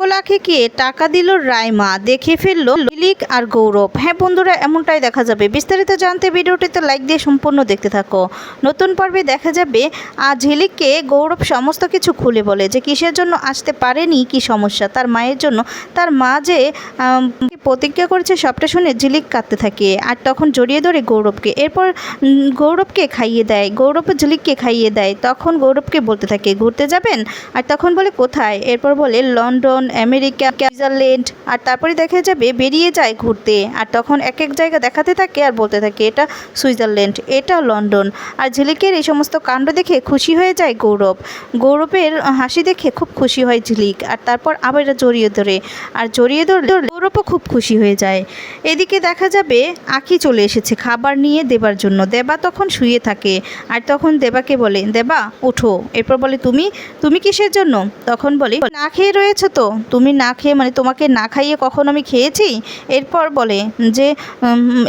কোলাখিকে টাকা দিল রাইমা, দেখে ফেলল লিলিক আর গৌরব। হ্যাঁ বন্ধুরা, এমনটাই দেখা যাবে। বিস্তারিত জানতে ভিডিওটিতে লাইক দিয়ে সম্পূর্ণ দেখতে থাকো। নতুন পর্বে দেখা যাবে আর ঝিলিককে গৌরব সমস্ত কিছু খুলে বলে যে কিসের জন্য আসতে পারেনি, কি সমস্যা? তার মায়ের জন্য। তার মা যে প্রতিজ্ঞা করেছে সবটা শুনে ঝিলিক কাঁদতে থাকে। আর তখন জড়িয়ে ধরে গৌরবকে। এরপর গৌরবকে খাইয়ে দেয়। গৌরব ঝিলিককে খাইয়ে দেয়। তখন গৌরবকে বলতে থাকে, ঘুরতে যাবেন? আর তখন বলে, কোথায়? এরপর বলে, লন্ডন, আমেরিকা, সুইজারল্যান্ড। আর তারপরে দেখা যাবে, বেরিয়ে যায় ঘুরতে। আর তখন এক এক জায়গা দেখাতে থাকে আর বলতে থাকে, এটা সুইজারল্যান্ড, এটা লন্ডন। আর ঝিলিকের এই সমস্ত কাণ্ড দেখে খুশি হয়ে যায় গৌরব। গৌরবের হাসি দেখে খুব খুশি হয় ঝিলিক। আর তারপর আবার জড়িয়ে ধরে। আর জড়িয়ে ধরলে গৌরবও খুব খুশি হয়ে যায়। এদিকে দেখা যাবে আখি চলে এসেছে, খাবার নিয়ে দেবার জন্য। দেবা তখন শুয়ে থাকে আর তখন দেবাকে বলে, দেবা, ওঠো। এরপর বলে, তুমি? তুমি কিসের জন্য? তখন বলে, না খেয়ে রয়েছো তো। তুমি না খেয়ে মানে তোমাকে না খাইয়ে কখন আমি খেয়েছি? এরপর বলে, যে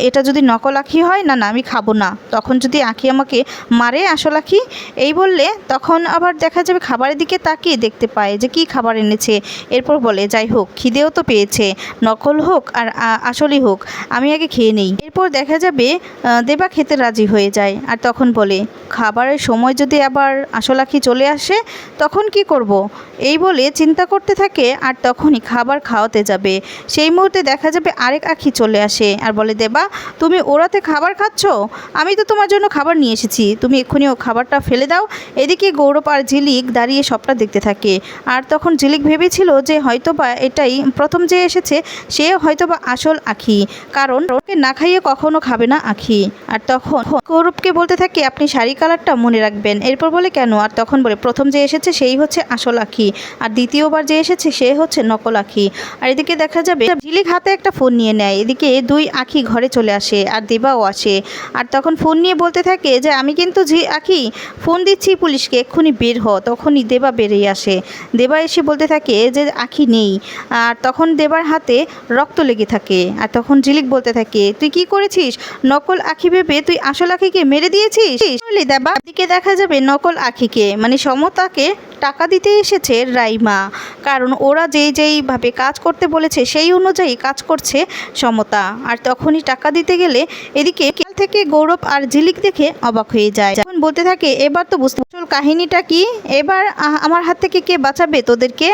এটা যদি নকল আখি হয়, না না, আমি খাব না। তখন যদি আখি আমাকে মারে আসল আখি, এই বললে তখন আবার দেখা যাবে খাবারের দিকে তাকিয়ে দেখতে পায় যে কি খাবার এনেছে। এরপর বলে, যাই হোক, খিদেও তো পেয়েছে। নকল হোক আর আসলেই হোক আমি আগে খেয়ে নেই। এরপর দেখা যাবে দেবা খেতে রাজি হয়ে যায় আর তখন বলে, খাবারের সময় যদি আবার আসল আখি চলে আসে, তখন কি করব। এই বলে চিন্তা করতে থাকে আর তখনই খাবার খাওয়াতে যাবে। সেই মুহূর্তে দেখা যাবে আরেক আখি চলে আসে আর বলে, দেবা, তুমি ওরাতে খাবার খাচ্ছ? আমি তো তোমার জন্য খাবার নিয়ে এসেছি। তুমি এক্ষুনি ও খাবারটা ফেলে দাও। এদিকে গৌরব আর ঝিলিক দাঁড়িয়ে সবটা দেখতে থাকে। আর তখন ঝিলিক ভেবেছিল যে হয়তোবা এটাই প্রথম যে এসেছে, সে হয়তোবা আসল আখি। কারণ ওকে না খাইয়ে কখনো খাবে না আখি। আর তখন কৌরবকে বলতে থাকে, আপনি শাড়ি কালারটা মনে রাখবেন। এরপর বলে, কেন? আর তখন বলে, প্রথম যে এসেছে সেই হচ্ছে আসল আখি। আর দ্বিতীয়বার যে এসেছে সে হচ্ছে নকল আখি। আর এদিকে দেখা যাবে, ঝিলিক হাতে একটা ফোন নিয়ে নেয়। এদিকে দুই আখি ঘরে চলে আসে আর দেবাও আসে। আর তখন ফোন নিয়ে বলতে থাকে যে, আমি কিন্তু ঝি, আখি, ফোন দিচ্ছি পুলিশকে, এক্ষুনি বের হ। তখনই দেবা বেরিয়ে আসে। দেবা এসে বলতে থাকে যে, আখি নেই। আর তখন দেবার হাতে রক্ত লেগে থাকে। আর তখন ঝিলিক বলতে থাকে, তুই কি করেছিস? নকল আখি ভেবে তুই আসল আখিকে মেরে দিয়েছিস? দেবা দিকে দেখা যাবে নকল আখিকে। মানে সমতাকে টাকা দিতে এসেছে রাইমা। কারণ ওরা যেই যেইভাবে কাজ করতে বলেছে, সেই অনুযায়ী কাজ করছে সমতা। আর তখনই টাকা দিতে গেলে এদিকে কাল থেকে গৌরব আর ঝিলিক দেখে অবাক হয়ে যায়। যখন বলতে থাকে, এবার তো বুঝতে কাহিনীটা কি? এবার আমার হাত থেকে কে বাঁচাবে তোদেরকে?